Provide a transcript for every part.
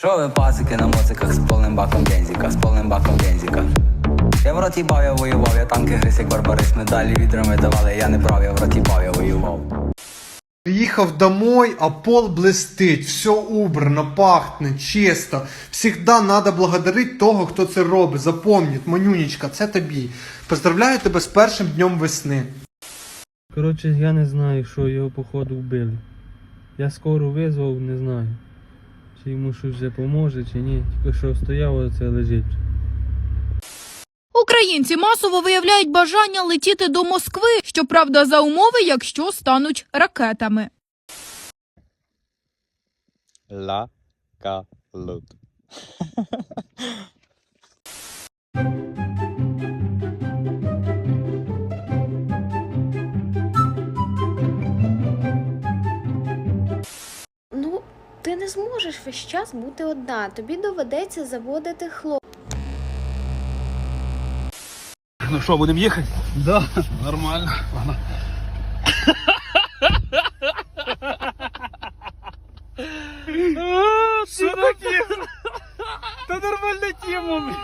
Що ви пасики на моциках з повним баком бензика, з повним баком бензика? Я в роті бав, я воював, я танки гриз, як барбарис, медалі відрами давали, я не брав, я в роті бав, я воював. Приехав домой, а пол блестить, все убрано, пахне, чисто. Всегда надо благодарить того, хто це робить. Запомніть, манюнечка, це тобі. Поздравляю тебе з першим днем весни. Коротше, я не знаю, що його походу вбили. Я скоро визвав, не знаю. Чи йому щось вже поможе, чи ні. Тільки що стояв, оце лежить. Українці масово виявляють бажання летіти до Москви, щоправда, за умови, якщо стануть ракетами. Ла ка Ну, зможеш весь час бути одна. Тобі доведеться заводити хлоп. Ну що, будемо їхати? Да. Нормально. Що таке? Та нормальна тема,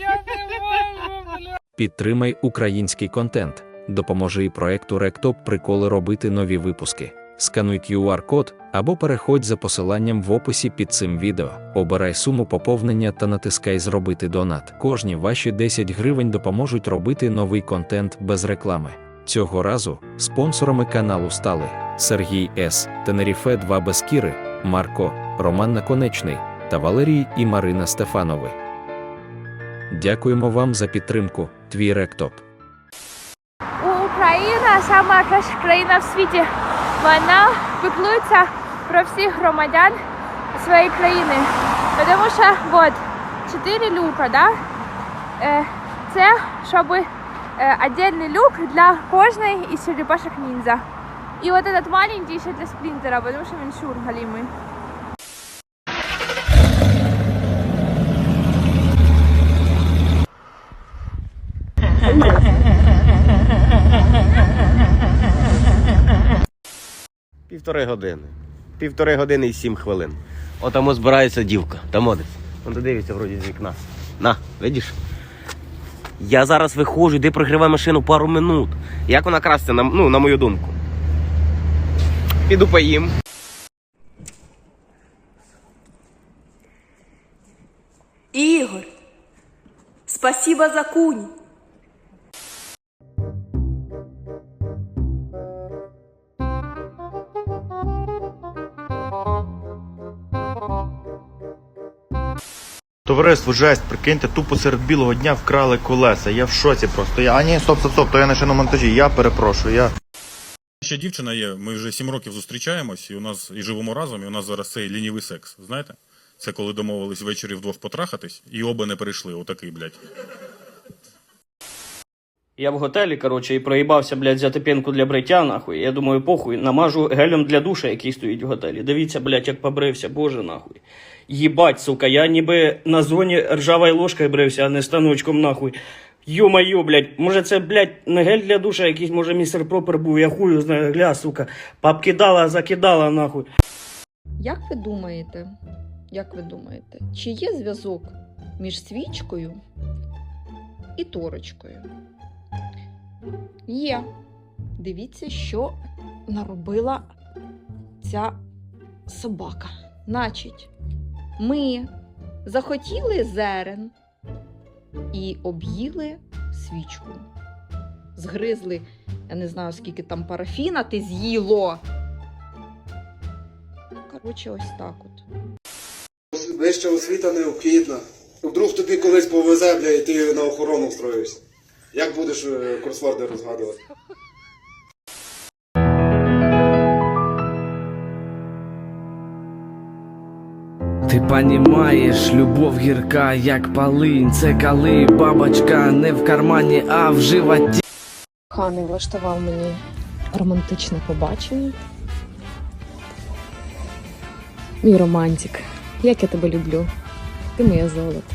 Я не можу, бля. Підтримай український контент. Допоможи і проекту Ректоп приколи робити нові випуски. Скануй QR-код або переходь за посиланням в описі під цим відео. Обирай суму поповнення та натискай Зробити донат. Кожні ваші 10 гривень допоможуть робити новий контент без реклами. Цього разу спонсорами каналу стали Сергій С, Тенеріфе 2 Бескіри, Марко, Роман Наконечний та Валерій і Марина Стефанови. Дякуємо вам за підтримку. Твій Ректоп. Україна сама країна в світі. Вона піклується про всіх громадян своєї країни. Тому що от, чотири люка, да? Е, це щоб е, отдельний люк для кожної із черепашок ніндзя. І от этот маленький ще для сплінтера, тому що він шур галімий. Півтори години. Півтори години і сім хвилин. Отамо збирається дівка. Там одець. Он дивиться вроді з вікна. На, видиш? Я зараз виходжу, де пригріваю машину пару минут. Як вона красться, на, ну, на мою думку. Піду поїм. Ігор, спасибо за кунь. Товариство, жесть, прикиньте, тупо серед білого дня вкрали колеса. Я в шоці просто. Я, а ні, стоп, стоп, стоп, то я на шиномонтажі. Я перепрошую. Я Ще дівчина є, ми вже сім років зустрічаємось, і у нас і живемо разом, і у нас зараз цей лінівий секс. Знаєте? Це коли домовились ввечері вдвох потрахатись, і оба не перейшли. Отакий, блядь. Я в готелі, коротше, і проїбався, блядь, взяти пінку для бриття, нахуй. Я думаю, похуй, намажу гелем для душа, який стоїть в готелі. Дивіться, блядь, як побрився, боже нахуй. Їбать, сука, я ніби на зоні ржавою ложкою брився, а не станочком, нахуй. Йо-майо, блядь, може це, блядь, не гель для душа, якийсь, може, містер Пропер був, я хую знаю, гля, сука. Попкидала, закидала, нахуй. Як ви думаєте, як ви думаєте, чи є зв'язок між свічкою і торочкою? Є. Дивіться, що наробила ця собака. Значить, ми захотіли зерен і об'їли свічку. Згризли, я не знаю, скільки там парафіна ти з'їло. Коротше, ось так от. Вища освіта необхідна. Вдруг тобі колись повезе, бля, і ти на охорону встроїшся. Як будеш е, кросворди розгадувати? Понімаєш, любов гірка, як полинь. Це коли бабочка не в кармані, а в животі. Ханий влаштував мені романтичне побачення. Мій романтик. Як я тебе люблю. Ти моє золото.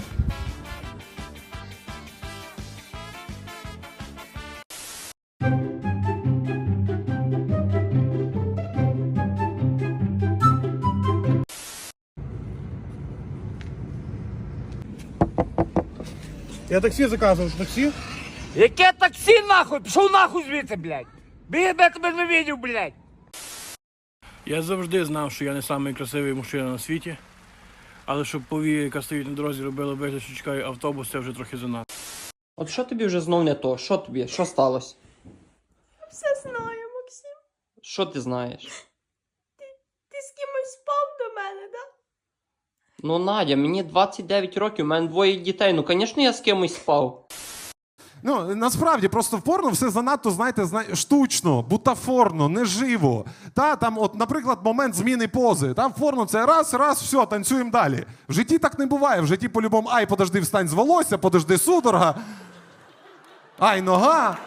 Я таксі заказував, таксі? Яке таксі нахуй? Пішов нахуй звідси, блядь. Біг я тебе не видів, блядь. Я завжди знав, що я не самий красивий мужчина на світі. Але щоб повія, яка стоїть на дорозі, робила вигляд, що чекає автобус, це вже трохи занадто. От що тобі вже знов не то? Що тобі? Що сталося? Все знаю, Максим. Що ти знаєш? Ти з кимось спав до мене, да? Ну, Надя, мені 29 років, у мене двоє дітей. Ну, звісно, я з кимось спав. Ну, насправді просто в порно все занадто, знаєте, зна... штучно, бутафорно, неживо. Та, там, от, наприклад, момент зміни пози. Там в порно це раз, раз, все, танцюємо далі. В житті так не буває. В житті по-любому, ай, подожди, встань з волосся, подожди судорога. Ай, нога.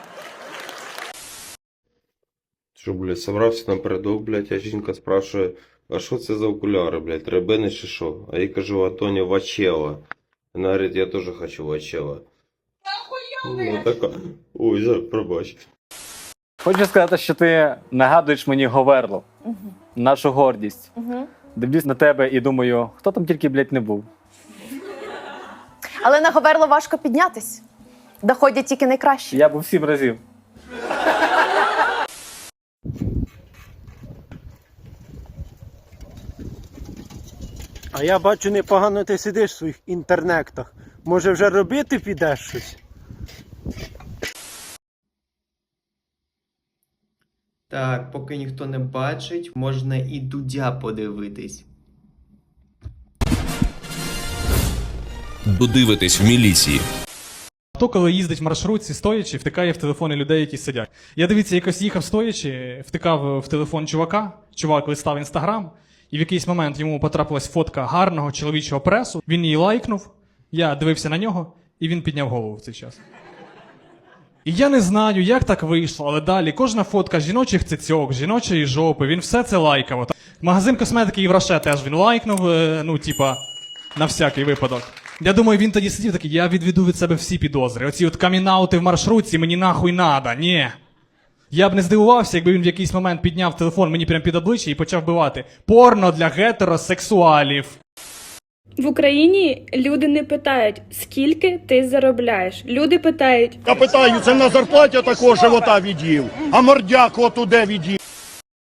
Що, блядь, собрався напередок, блядь, а жінка спрашує, а що це за окуляри, блядь, ребени чи що? А я кажу, Антоні, Вачева. Вона говорить, я теж хочу Вачева. Ну, така. Ой, за, пробач. Хочу сказати, що ти нагадуєш мені Говерло, нашу гордість. Дивлюсь на тебе і думаю, хто там тільки, блядь, не був. Але на Говерло важко піднятись. Доходять тільки найкращі. Я був сім разів. А я бачу, непогано ти сидиш в своїх інтернектах. Може вже робити підеш щось? Так, поки ніхто не бачить, можна і дудя подивитись. Додивитись в міліції. Хто коли їздить в маршрутці стоячи, втикає в телефони людей, які сидять. Я дивіться, якось їхав стоячи, втикав в телефон чувака, чувак листав інстаграм, і в якийсь момент йому потрапилась фотка гарного чоловічого пресу. Він її лайкнув, я дивився на нього, і він підняв голову в цей час. І я не знаю, як так вийшло, але далі кожна фотка жіночих цицьок, жіночої жопи, він все це лайкав. Магазин косметики Євроше теж він лайкнув, е, ну, типа, на всякий випадок. Я думаю, він тоді сидів такий, я відведу від себе всі підозри. Оці от камінаути в маршрутці мені нахуй надо, ні. Я б не здивувався, якби він в якийсь момент підняв телефон мені прямо під обличчя і почав бивати. Порно для гетеросексуалів. В Україні люди не питають, скільки ти заробляєш. Люди питають, Я питаю, це на зарплаті такого живота від'їв, а мордяк отуде від'їв.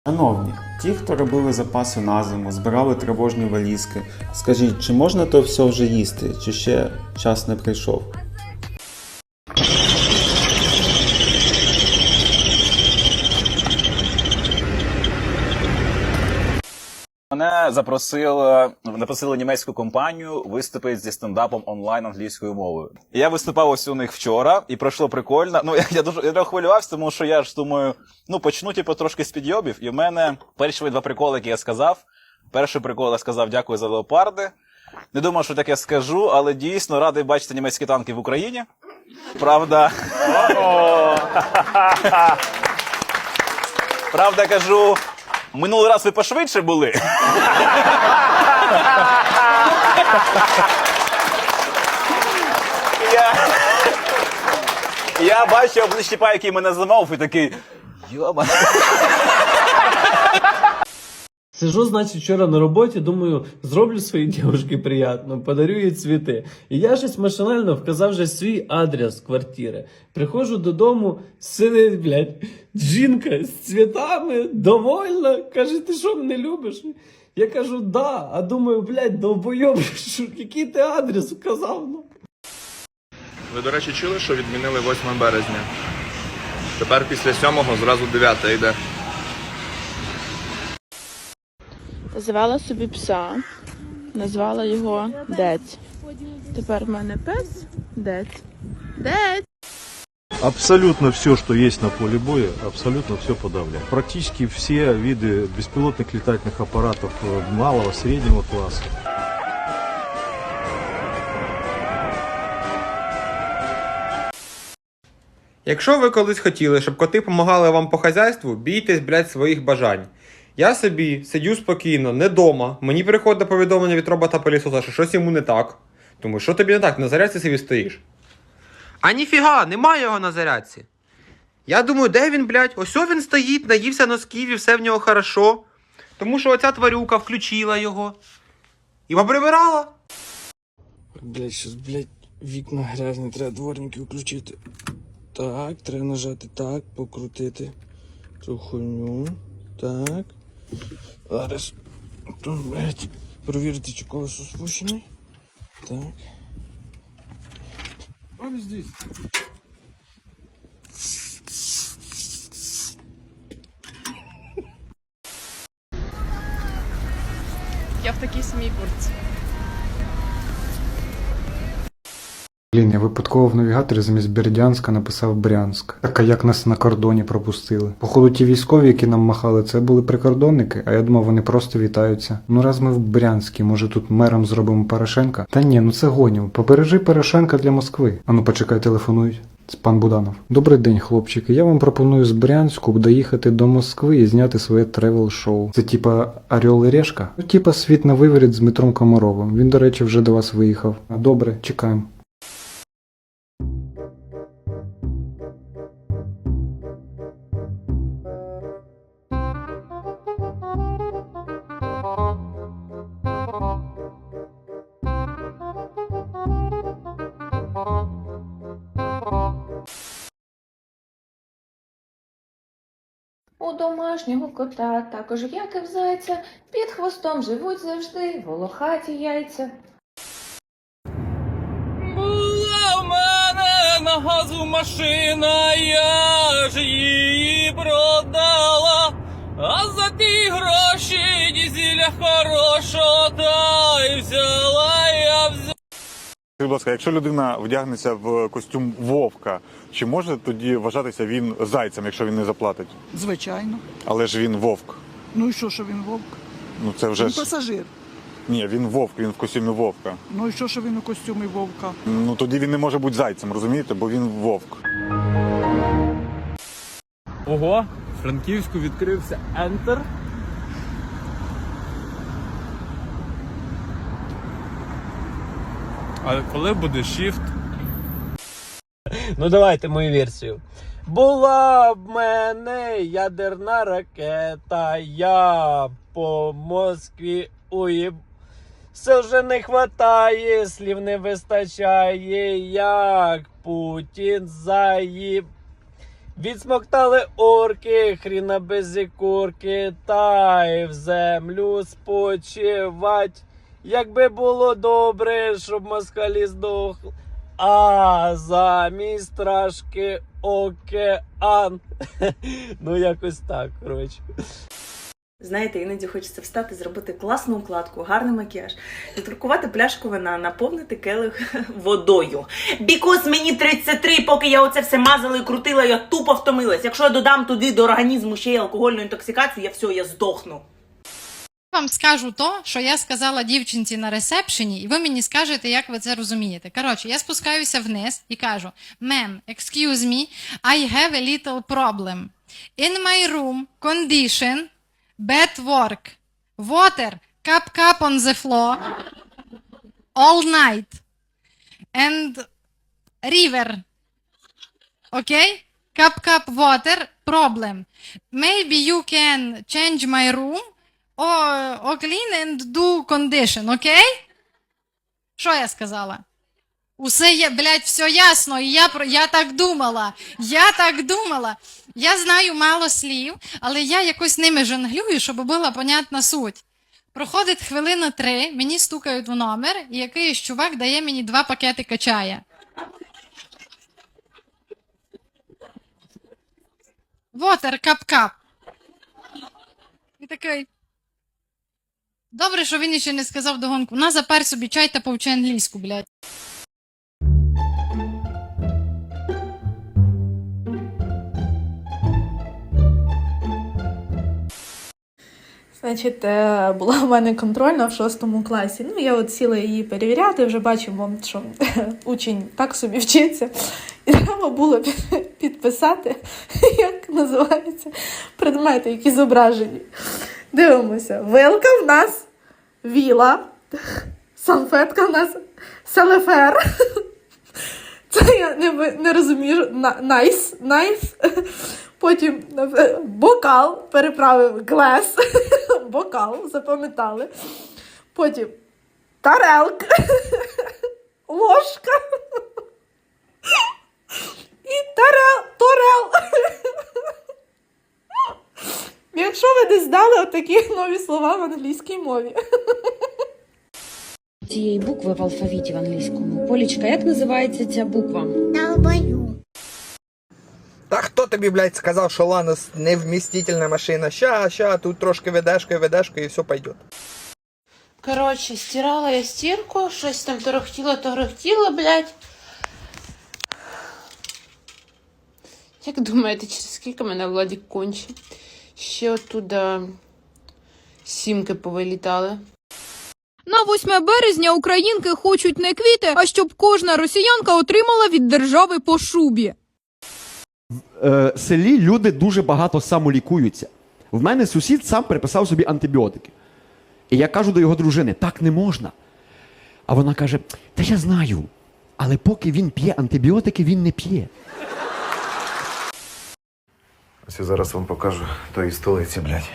Шановні, ті, хто робили запаси на зиму, збирали тривожні валізки, скажіть, чи можна то все вже їсти, чи ще час не прийшов? Мене запросили, запросили німецьку компанію виступити зі стендапом онлайн англійською мовою. Я виступав ось у них вчора, і пройшло прикольно. Ну я, я дуже я хвилювався, тому що я ж думаю, ну почну типу трошки з підйобів. І в мене перші два приколи, які я сказав. Перший прикол я сказав дякую за леопарди. Не думав, що таке скажу, але дійсно радий бачити німецькі танки в Україні. Правда. Правда, кажу, минулий раз ви пошвидше були. Я, я бачу обличчя який мене замовив, і такий. Йома. Сижу, значить, вчора на роботі, думаю, зроблю своїй дівчинці приємно, подарю їй цвіти. І я щось машинально вказав вже свій адрес квартири. Приходжу додому, сидить, блядь, жінка з цвітами, довольна. Каже, ти що мене любиш? Я кажу, да. А думаю, блядь, довбойоб, який ти адрес вказав? Ну. Ви, до речі, чули, що відмінили 8 березня? Тепер після 7-го зразу 9 йде. Завела собі пса, назвала його Дець. Тепер в мене пес Дець. Дець! Абсолютно все, что есть на поле боя, абсолютно все подавляет. Практически все виды беспилотных летательных аппаратов э, малого, среднего класса. Якщо ви колись хотіли, щоб коти допомагали вам по хазяйству, бійтесь, блядь, своїх бажань. Я собі сидю спокійно, не дома. Мені приходить повідомлення від робота пилісоса, що щось йому не так. Тому що тобі не так, на зарядці собі стоїш. А ніфіга, немає його на зарядці. Я думаю, де він, блядь? Ось він стоїть, наївся носків і все в нього хорошо. Тому що оця тварюка включила його. І поприбирала. Блядь, щось, блядь, Вікна грязні, треба дворники включити. Так, треба нажати так, покрутити цю хуйню. Так. Зараз. Блядь, провірити, чи колесо спущене. Так. Ось здесь. Я в такій самій куртці. Блін, я випадково в навігаторі замість Бердянська написав Брянськ. Так а як нас на кордоні пропустили? Походу, ті військові, які нам махали, це були прикордонники, а я думав, вони просто вітаються. Ну раз ми в Брянській, може тут мером зробимо Порошенка? Та ні, ну це гонів. Побережи Порошенка для Москви. Ану, почекай, телефонують. Це пан Буданов. Добрий день, хлопчики. Я вам пропоную з Брянську доїхати до Москви і зняти своє тревел-шоу. Це типа Орел і Решка? Ну, типа світ на виворіт з Дмитром Комаровим. Він, до речі, вже до вас виїхав. Добре, чекаємо. Домашнього кота, також як і в зайця, під хвостом живуть завжди волохаті яйця. Була в мене на газу машина, я ж її продала, а за ті гроші дізеля хорошого та й взяла я взяла. Будь ласка, якщо людина вдягнеться в костюм вовка, чи може тоді вважатися він зайцем, якщо він не заплатить? Звичайно. Але ж він вовк. Ну і що, що він вовк? Ну це вже він ж пасажир. ні, він вовк, він в костюмі вовка. Ну і що, що він у костюмі вовка? Ну тоді він не може бути зайцем, розумієте? Бо він вовк. Ого, в Франківську відкрився Enter. А коли буде shift? Ну давайте мою версію. Була в мене ядерна ракета, я по Москві уїб. Сил вже не хватає, слів не вистачає, як Путін заїб. Відсмоктали орки, хріна без ікорки, та й в землю спочивать. Якби було добре, щоб москалі здохли. А замість страшки океан. ну, якось так, коротше. Знаєте, іноді хочеться встати, зробити класну укладку, гарний макіяж, відрукувати пляшку вина, наповнити келих водою. Бікос мені 33, поки я оце все мазала і крутила, я тупо втомилась. Якщо я додам туди до організму ще й алкогольну інтоксикацію, я все, я здохну. Вам скажу то, що я сказала дівчинці на ресепшені, і ви мені скажете, як ви це розумієте. Коротше, я спускаюся вниз і кажу: Ma'am, excuse me, I have a little problem. In my room, condition, bad work, water, cup cup on the floor, all night, and river. Okay? Cup cup water, problem. Maybe you can change my room or, clean and do condition, окей? Що я сказала? Усе є, блядь, все ясно, і я, я так думала. Я так думала. Я знаю мало слів, але я якось ними жонглюю, щоб була понятна суть. Проходить хвилина три, мені стукають в номер, і якийсь чувак дає мені два пакетика чая. Water, кап-кап. І такий. Добре, що він ще не сказав догонку. На запер собі чай та повчи англійську, блядь. Значить, е, була в мене контрольна в шостому класі. Ну, я от сіла її перевіряти, вже бачимо, що учень так собі вчиться. І треба було підписати, як називаються предмети, які зображені. Дивимося. Вилка в нас віла, салфетка в нас селефер. Це я не не розумію. Найс, найс. Потім е, бокал переправив глес. Бокал, запам'ятали. Потім тарелка, ложка і тарелка. Не знали отакі нові слова в англійській мові. цієї букви в алфавіті в англійському. Полічка, як називається ця буква? Та хто тобі, блядь, сказав, що Ланос невмістительна машина? Ща, ща, тут трошки ведешкою, ведешкою і все пойдет. Коротше, стирала я стірку, щось там торохтіло, торохтіло, блядь. Як думаєте, через скільки мене Владік конче? Ще оттуда сімки повилітали. На 8 березня українки хочуть не квіти, а щоб кожна росіянка отримала від держави по шубі. е, селі люди дуже багато самолікуються. В мене сусід сам приписав собі антибіотики. І я кажу до його дружини: так не можна. А вона каже: Та я знаю, але поки він п'є антибіотики, він не п'є. Ось зараз вам покажу тої столиці, блядь.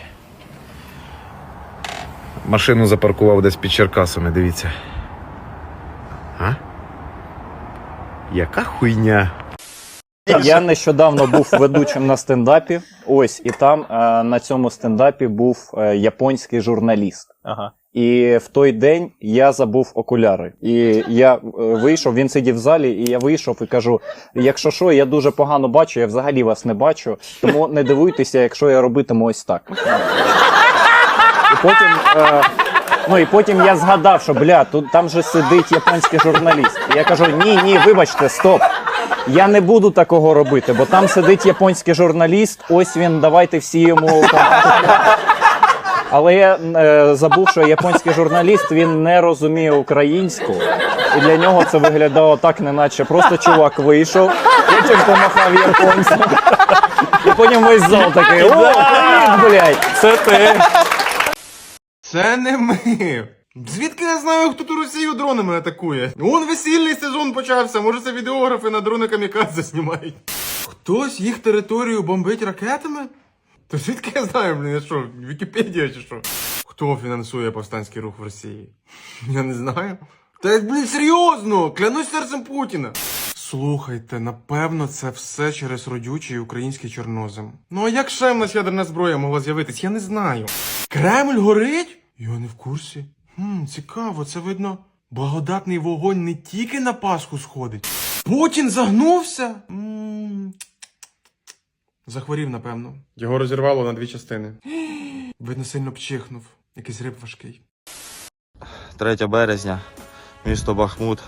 Машину запаркував десь під Черкасами, дивіться. А? Яка хуйня? Я нещодавно був ведучим на стендапі. Ось, і там е, на цьому стендапі був е, японський журналіст. Ага. І в той день я забув окуляри. І я е, вийшов, він сидів в залі, і я вийшов і кажу: якщо що, я дуже погано бачу, я взагалі вас не бачу, тому не дивуйтеся, якщо я робитиму ось так. І потім, е, ну і потім я згадав, що бля, тут там же сидить японський журналіст. І я кажу: ні, ні, вибачте, стоп. Я не буду такого робити, бо там сидить японський журналіст. Ось він, давайте всі йому. Але я е, забув, що японський журналіст він не розуміє українську, і для нього це виглядало так, неначе просто чувак вийшов, потім помахав японцю. І потім весь зал такий: о, привіт, блядь, це ти. Це не ми. Звідки я знаю, хто ту Росію дронами атакує? Он весільний сезон почався, може це відеографи на дрони камікадзе знімають. Хтось їх територію бомбить ракетами? То звідки я знаю, блін, я що, Вікіпедія чи що? Хто фінансує повстанський рух в Росії? Я не знаю. Та блін, серйозно! Клянусь серцем Путіна. Слухайте, напевно, це все через родючий український чорнозем. Ну а як ще в нас ядерна зброя могла з'явитись? Я не знаю. Кремль горить? Я не в курсі. Хм, цікаво, це видно. Благодатний вогонь не тільки на Пасху сходить. Путін загнувся? М, Захворів, напевно. Його розірвало на дві частини. Видно, сильно пчихнув. Якийсь риб важкий. 3 березня, місто Бахмут,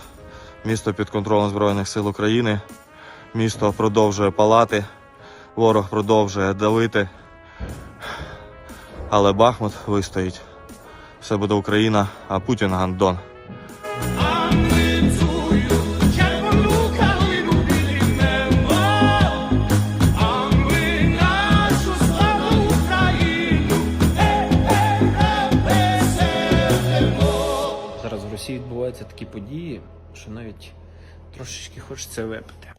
місто під контролем Збройних сил України. Місто продовжує палати, ворог продовжує давити. Але Бахмут вистоїть. Все буде Україна, а Путін гандон. Такі події, що навіть трошечки хочеться випити.